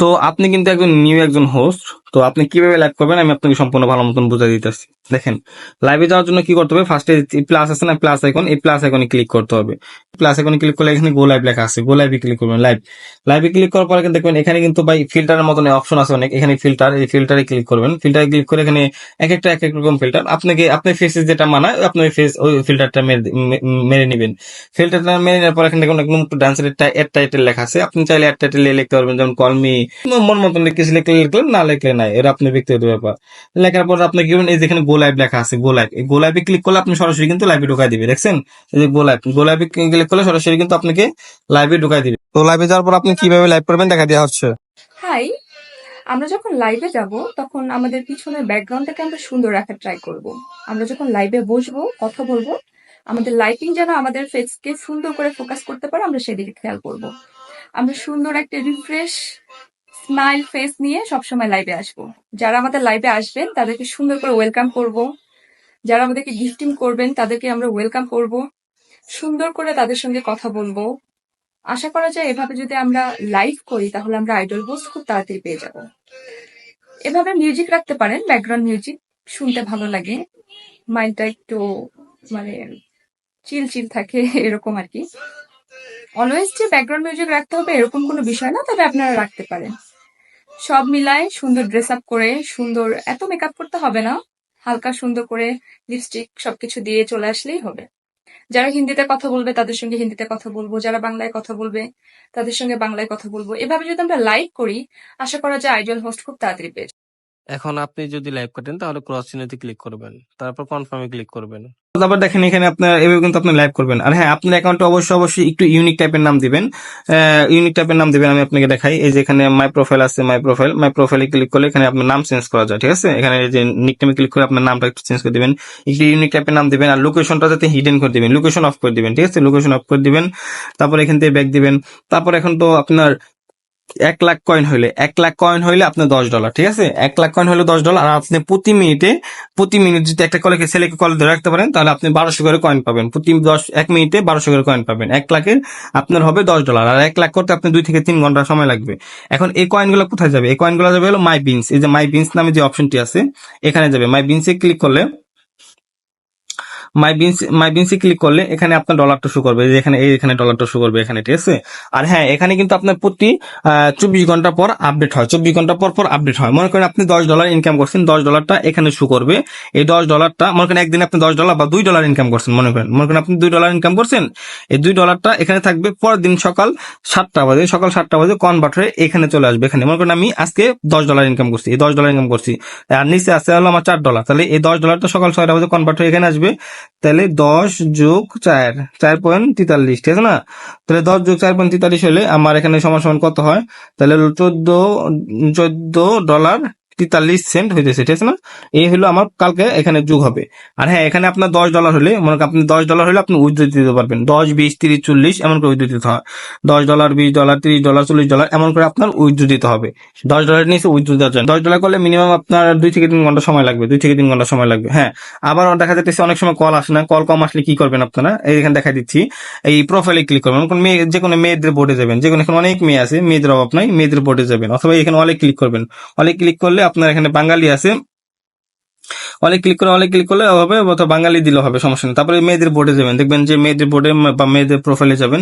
তো আপনি কিন্তু একজন নিউ একজন হোস্ট তো আপনি কীভাবে লাইভ করবেন? আমি আপনাকে সম্পূর্ণ ভালো মতন বুঝাই দিতেছি। দেখেন লাইভে যাওয়ার জন্য কি করতে হবে? ফার্স্টে প্লাস আছে না? প্লাস আইকন এই প্লাস আইকনে ক্লিক করতে হবে। প্লাস আইকনে ক্লিক করলে এখানে গো লাইভ লেখা আছে। গো লাইভে ক্লিক করবেন লাইভ লাইভে ক্লিক করার পরে দেখবেন, এখানে কিন্তু ভাই ফিল্টারের মতন অপশন আছে অনেক। এখানে ফিল্টার এই ফিল্টারে ক্লিক করবেন। ফিল্টারে ক্লিক করে এখানে এক একটা, এক এক রকম ফিল্টার আপনাকে আপনার ফেসে যেটা মানায় আপনার ফেস ওই ফিল্টারটা মেরে নেবেন। ফিল্টারটা মেরে নেওয়ার পর এখানে দেখুন, একদম একটু ডান্সের এড টাইটেল লেখা আছে। আপনি চাইলে এড টাইটেল লিখতে পারবেন, যেমন কলমি মন মতন কিছু লিখলে লিখলেন, না লিখলে নাই এটা আপনার ব্যক্তিগত ব্যাপার। লেখার পর আপনি কি এই যেখানে গো লাইভ লেখা আছে গো লাইভ এই গো লাইভে ক্লিক করলে আপনি সরাসরি কিন্তু লাইভে ঢুকাই দিবে, দেখছেন? এই যে গো লাইভ গো লাইভে ক্লিক করলে সরাসরি কিন্তু আপনাকে লাইভে ঢুকাই দিবে। তো লাইভে যাওয়ার পর আপনি কীভাবে লাইভ করবেন দেখা দেওয়া হচ্ছে। হাই আমরা যখন লাইভে যাব, তখন আমাদের পিছনের ব্যাকগ্রাউন্ডটাকে আমরা সুন্দর রাখার ট্রাই করব। আমরা যখন লাইভে বসবো, কথা বলব, আমাদের লাইটিং যেন আমাদের ফেসকে সুন্দর করে ফোকাস করতে পারে, আমরা সেদিকে খেয়াল করব। আমরা সুন্দর একটা রিফ্রেশ স্মাইল ফেস নিয়ে সবসময় লাইভে আসব। যারা আমাদের লাইভে আসবেন, তাদেরকে সুন্দর করে ওয়েলকাম করব। যারা আমাদেরকে গিফটিং করবেন, তাদেরকে আমরা ওয়েলকাম করব। সুন্দর করে তাদের সঙ্গে কথা বলব। আশা করা যায় এভাবে যদি আমরা লাইভ করি, তাহলে আমরা আইডল হোস্ট খুব তাড়াতাড়ি পেয়ে যাব। এভাবে মিউজিক রাখতে পারেন ব্যাকগ্রাউন্ড মিউজিক শুনতে ভালো লাগে। মাইন্ডটা একটু মানে চিল চিল থাকে, এরকম আর কি। অলওয়েজ যে ব্যাকগ্রাউন্ড মিউজিক রাখতে হবে, এরকম কোনো বিষয় না, তবে আপনারা রাখতে পারেন। সব মিলায় সুন্দর ড্রেস আপ করে, সুন্দর, এত মেকআপ করতে হবে না। হালকা সুন্দর করে লিপস্টিক সবকিছু দিয়ে চলে আসলেই হবে। যারা হিন্দিতে কথা বলবে, তাদের সঙ্গে হিন্দিতে কথা বলব। যারা বাংলায় কথা বলবে, তাদের সঙ্গে বাংলায় কথা বলব। এভাবে যদি আমরা লাইক করি, আশা করা যায় আইডিয়াল হোস্ট খুব তাড়াতাড়ি পেয়ে। এখন আপনি যদি লাইভ কাটেন, তাহলে ক্রস চিহ্নতে ক্লিক করবেন। তারপর কনফার্মে ক্লিক করবেন। তারপর দেখেন এখানে আপনার, এভাবে কিন্তু আপনি লাইভ করবেন। আর হ্যাঁ আপনার অ্যাকাউন্টে অবশ্যই অবশ্যই একটু ইউনিক টাইপের নাম দিবেন। ইউনিক টাইপের নাম দিবেন, আমি আপনাকে দেখাই। এই যে এখানে মাই প্রোফাইল আছে মাই প্রোফাইল মাই প্রোফাইলে ক্লিক করলে এখানে আপনার নাম চেঞ্জ করা যায়, ঠিক আছে? এখানে যে নিকনেমে ক্লিক করে আপনার নামটা একটু চেঞ্জ করে দিবেন। একটু ইউনিক টাইপের নাম দিবেন আর লোকেশনটা যাতে হিডেন করে দিবেন। লোকেশন অফ করে দিবেন, ঠিক আছে? লোকেশন অফ করে দিবেন। তারপর এখান থেকে ব্যাক দিবেন। তারপর এখন তো আপনার এক লাখ কয়েন হইলে, এক লাখ কয়েন হইলে আপনার দশ ডলার ঠিক আছে? এক লাখ কয়েন হলে দশ ডলার আর আপনি প্রতি মিনিটে, প্রতি মিনিট যদি একটা কলেকে ছেলেকে কল ধরে রাখতে পারেন, তাহলে আপনি বারোশো করে কয়েন পাবেন। প্রতি দশ, এক মিনিটে বারোশো করে কয়েন পাবেন। এক লাখের আপনার হবে দশ ডলার আর এক লাখ করতে আপনি দুই থেকে তিন ঘণ্টা সময় লাগবে। এখন এই কয়েনগুলো কোথায় যাবে? এই কয়েনগুলো যাবে হলো মাই বিনস এই যে মাই বিনস নামে যে অপশনটি আছে, এখানে যাবে। মাই বিনসে ক্লিক করলে মাই বিনস মাই ক্লিক করলে এখানে আপনার ডলারটা শো করবে। এখানে এখানে ডলারটা শো করবে এখানে, ঠিক আছে? আর হ্যাঁ এখানে কিন্তু আপনার প্রতি চব্বিশ ঘণ্টা পর আপডেট হয়। চব্বিশ ঘণ্টা পর পর আপডেট হয়। মনে করেন আপনি দশ ডলার ইনকাম করছেন, দশ ডলারটা এখানে শো করবে। এই দশ ডলারটা মনে করেন একদিন আপনি দশ ডলার বা দুই ডলার ইনকাম করছেন, মনে করেন। মনে করেন আপনি দুই ডলার ইনকাম করছেন, এই দুই ডলারটা এখানে থাকবে পরের দিন সকাল সাতটা বাজে। সকাল সাতটা বাজে কনভার্ট হয়ে এখানে চলে আসবে এখানে। মনে করেন আমি আজকে দশ ডলার ইনকাম করছি, এই দশ ডলার ইনকাম করছি। আর নিচে আসতে হলো আমার চার ডলার তাহলে এই দশ ডলারটা সকাল ছয়টা বাজে কনভার্ট হয়ে এখানে আসবে। তাহলে দশ যোগ চার চার পয়েন্ট তেতাল্লিশ, ঠিক আছে না? তাহলে দশ যোগ চার পয়েন্ট তেতাল্লিশ হলে আমার এখানে সমান সমান কত হয়? তাহলে হলো চোদ্দ চোদ্দ ডলার তেতাল্লিশ সেন্ট হইতেছে, ঠিক আছে না? এই হলো আমার কালকে এখানে যোগ হবে। আর হ্যাঁ এখানে আপনার দশ ডলার হলে, মনে আপনি দশ ডলার হলে আপনি উইথড্র দিতে পারবেন। দশ, বিশ, তিরিশ, চল্লিশ, এমন করে উইথড্র দিতে হয়। দশ ডলার বিশ ডলার তিরিশ ডলার চল্লিশ ডলার এমন করে আপনার উইথড্র দিতে হবে। দশ ডলারের নিচে উইথড্র দেওয়ার জন্য। দশ ডলার করলে মিনিমাম আপনার দুই থেকে তিন ঘণ্টা সময় লাগবে, দুই থেকে তিন ঘণ্টা সময় লাগবে। হ্যাঁ আবার দেখা যাচ্ছে অনেক সময় কল আসে না। কল কম আসলে কি করবেন আপনারা? এই এখানে দেখা দিচ্ছি। এই প্রোফাইলে ক্লিক করবেন। কোন মেয়ে, যে কোনো মেয়েদের বোর্ডে যাবেন। যে কোনো, এখন অনেক মেয়ে আছে, মেয়েদের অভাব নাই, মেয়েদের বোর্ডে যাবেন। অথবা এখানে অলে ক্লিক করবেন। অলে ক্লিক করলে আপনার এখানে বাঙালি আছে। অনেক ক্লিক করে অনেক ক্লিক করলে হবে অথবা বাঙালি দিলে হবে সমস্যা নেই। তারপরে মেয়েদের বোর্ডে যাবেন। দেখবেন যে মেয়েদের বোর্ডে বা মেয়েদের প্রোফাইলে যাবেন।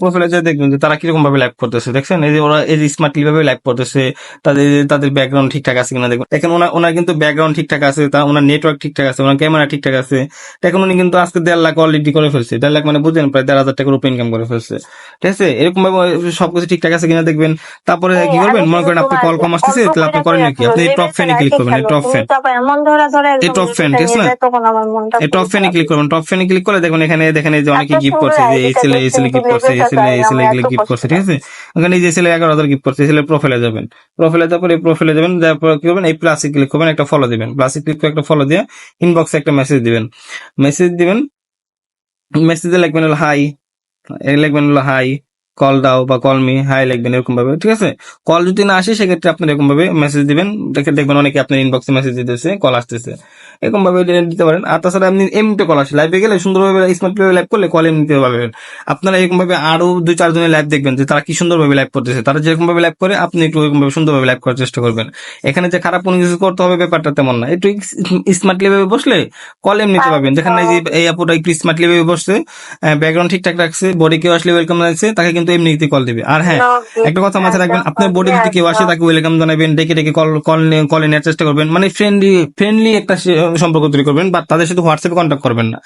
প্রোফাইলে যা দেখবেন যে তারা কীরকম ভাবে লাইভ করতেছে দেখছেন? এই যে ওরা এই যে স্মার্টলি ভাবে লাইভ করতেছে তাদের তাদের ব্যাকগ্রাউন্ড ঠিকঠাক আছে কিনা দেখবেন। এখন ওনার ওনার কিন্তু ব্যাকগ্রাউন্ড ঠিকঠাক আছে তা ওনার নেটওয়ার্ক ঠিকঠাক আছে ওনার ক্যামেরা ঠিকঠাক আছে। এখন উনি কিন্তু আজকে দেড় লাখ অলরেডি করে ফেলছে। দেড় লাখ মানে বুঝলেন প্রায় দেড় হাজার টাকার উপর ইনকাম করে ফেলছে। ঠিক আছে? এরকম ভাবে সবকিছু ঠিকঠাক আছে কিনা দেখবেন। তারপরে কি করবেন? মনে করেন আপনি কল কম আসতেছে তাহলে আপনি করেন নাকি? আপনি টপ ফ্যানে ক্লিক করবেন টপ ফ্যান এমন ধরে এই top fan, ঠিক আছে না? এই টপ ফ্যানে ক্লিক করবেন। টপ ফ্যানে ক্লিক করলে দেখুন এখানে দেখেন এই যে অনেকে গিফট করছে যে এই ছেলে এই ছেলে গিফট করছে এই ছেলে এই ছেলে এগুলো গিফট করছে ঠিক আছে? ওখানে যে ছেলে এগারো হাজার গিফট করছে ছেলে প্রোফাইলে যাবেন। প্রোফাইলে তারপর এই প্রোফাইলে যাবেন তারপর কি করবেন? এই প্লাসে ক্লিক করবেন একটা ফলো দিবেন। প্লাসে ক্লিক করে একটা ফলো দিয়ে ইনবক্সে একটা মেসেজ দিবেন। মেসেজ দিবেন মেসেজে লিখবেন হলো হাই লিখবেন হলো হাই কল দাও বা কল মি হাই লিখবেন এরকম ভাবে ঠিক আছে? কল যদি না আসে, সেক্ষেত্রে আপনি এরকম ভাবে মেসেজ দিবেন। দেখে দেখবেন অনেকে আপনার ইনবক্সে মেসেজ দিতেছে কল আসতেছে। এরকম ভাবে দিতে পারেন। আর তাছাড়া আপনি এমনিতে কল আসে। লাইভে গেলে সুন্দরভাবে স্মার্ট ভাবে লাইভ করলে কল এমনিতে পাবেন। আপনারা এরকম ভাবে আরও দুই চারজনের লাইভ দেখবেন যে তারা কি সুন্দরভাবে লাইভ করতেছে। তারা যেরকম ভাবে লাইভ করে, আপনি একটু এরকম ভাবে সুন্দরভাবে লাইভ করার চেষ্টা করবেন। এখানে যে খারাপ কোনো কিছু করতে হবে ব্যাপারটা তেমন না। একটু স্মার্টলি ভাবে বসলে কল এমনিতে পাবেন। যেখানে এই আপুটা একটু স্মার্টলি ভাবে বসছে ব্যাকগ্রাউন্ড ঠিকঠাক রাখছে বডি কেউ আসলে ওয়েলকাম জানাচ্ছে তাকে কিন্তু এমনিতে কল দিবে। আর হ্যাঁ একটা কথা মাথায় রাখবেন আপনার বোর্ডে যদি কেউ আসে তাকে ওয়েলকাম জানাবেন ডেকে ডেকে কল কল কলে নেওয়ার চেষ্টা করবেন। মানে ফ্রেন্ডলি ফ্রেন্ডলি একটা সম্পর্ক তৈরি করবেন বা তাদের সাথে হোয়াটসঅ্যাপে কন্ট্যাক্ট করবেন না।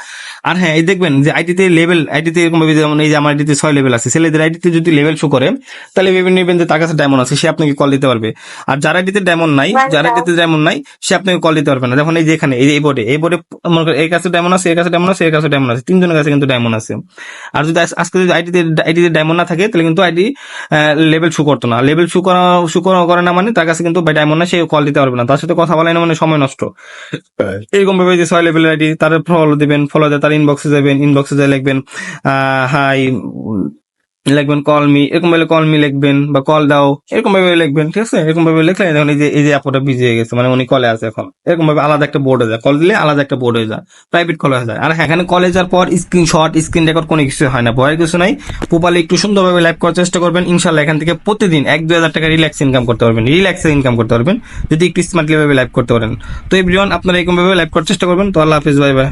আর হ্যাঁ এই দেখবেন যে আইডিতে লেভেল আইডিতে এরকম ভাবে যেমন এই যে আমার আইডিতে ছয় লেভেল আছে ছেলেদের আইডিতে যদি লেভেল শো করে তাহলে ভেবে নেবেন যে তার কাছে ডায়মন্ড আছে সে আপনাকে কল দিতে পারবে। আর যার আইডিতে ডায়মন্ড নাই যার আইডিতে ডায়মন্ড নাই সে আপনাকে কল দিতে পারবে না। যখন এই যে এখানে এই এই বোর্ডে এই বোর্ডে মনে করেন এর কাছে ডায়মন্ড আছে এর কাছে ডায়মন্ড আছে এর কাছে ডায়মন্ড আছে তিনজনের কাছে কিন্তু ডায়মন্ড আছে। আর যদি আজকে যদি আইডিতে আইডিতে ডায়মন্ড না থাকে, তাহলে কিন্তু আইডি লেভেল শু করতো না। লেভেল শু করা শু করা না মানে তার কাছে কিন্তু বাই ডায়মন্ড না, সে কল দিতে পারবে না। তার সাথে কথা বলাই না মানে সময় নষ্ট। এরকম ভাবে যে ছয় লেভেলের আইডি তার ফলো দিবেন ফলো দিয়ে তার ইনবক্সে যাবেন ইনবক্সে যাই লিখবেন হাই লিখবেন কল মি এরকম ভাবে কল মি লিখবেন বা কল দাও, এরকম ভাবে লিখবেন, ঠিক আছে? এরকম ভাবে লিখলে দেখুন এই যে এই যে অ্যাপটা বিজি হয়ে গেছে মানে উনি কলে আছে এখন। এরকম ভাবে আলাদা একটা বোর্ড হয়ে যায়। কল দিলে আলাদা একটা বোর্ড হয়ে যায়। প্রাইভেট কল হয়ে যায়। আর এখানে কলে যাওয়ার পর স্ক্রিন স্ক্রিনশট স্ক্রিন রেকর্ড কোনো কিছু হয় না। ভয়ের কিছু নাই। প্রপারলি একটু সুন্দরভাবে লাইভ করার চেষ্টা করবেন। ইনশাল্লাহ এখান থেকে প্রতিদিন এক, দুই হাজার টাকা রিল্যাক্স ইনকাম করতে পারবেন। রিল্যাক্সে ইনকাম করতে পারবেন। যদি একটু স্মার্টলি ভাবে লাইভ করতে পারেন। তো এভরিওয়ান আপনারা এরকম ভাবে লাইভ করার চেষ্টা করবেন। তো আল্লাহ হাফিজ বাই বাই